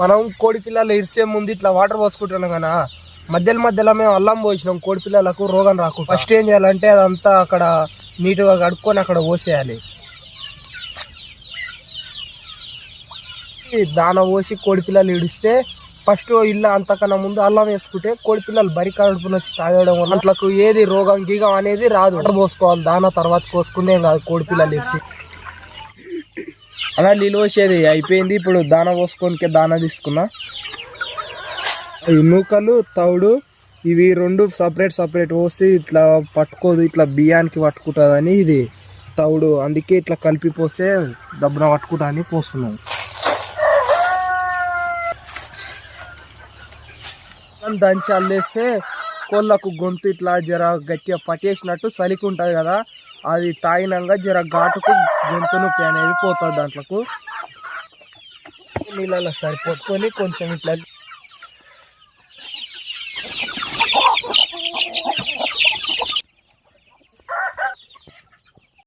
మనం కోడి పిల్లలు ఇరిసే ముందు ఇట్లా వాటర్ పోసుకుంటున్నాం కదా మధ్యలో మధ్యలో మేము అల్లం పోసినాం కోడి పిల్లలకు రోగం రాకుండా. ఫస్ట్ ఏం చేయాలంటే అదంతా అక్కడ నీట్గా కడుక్కొని అక్కడ పోసేయాలి. దాన పోసి కోడి పిల్లలు ఇడిస్తే ఫస్ట్ ఇల్లు అంతకన్నా ముందు అల్లం వేసుకుంటే కోడి పిల్లలు బరి కడుపున వచ్చి తాగడం వల్ల అట్లకు ఏది రోగం గీగం అనేది రాదు. వాటర్ పోసుకోవాలి దాన తర్వాత పోసుకునే కాదు కోడి పిల్లలు ఇడిసి అలా నీళ్ళు పోసేది అయిపోయింది. ఇప్పుడు దాన పోసుకోనికే దాన తీసుకున్నా. ఈ నూకలు తౌడు ఇవి రెండు సపరేట్ సపరేట్ పోస్తే ఇట్లా పట్టుకోదు. ఇట్లా బియ్యానికి పట్టుకుంటుందని ఇది తౌడు అందుకే ఇట్లా కలిపి పోస్తే దబ్బున పట్టుకుంటా అని పోస్తున్నాం. దంచి అల్లేస్తే కోళ్ళకు గొంతు ఇట్లా జర గట్టిగా పట్టేసినట్టు సలికి ఉంటుంది కదా. అది తాగినాక జర ఘాటుకు గొంతు నొప్పి అనేది పోతుంది దాంట్లోకు. నీళ్ళలో సరిపోసుకొని కొంచెం ఇట్లా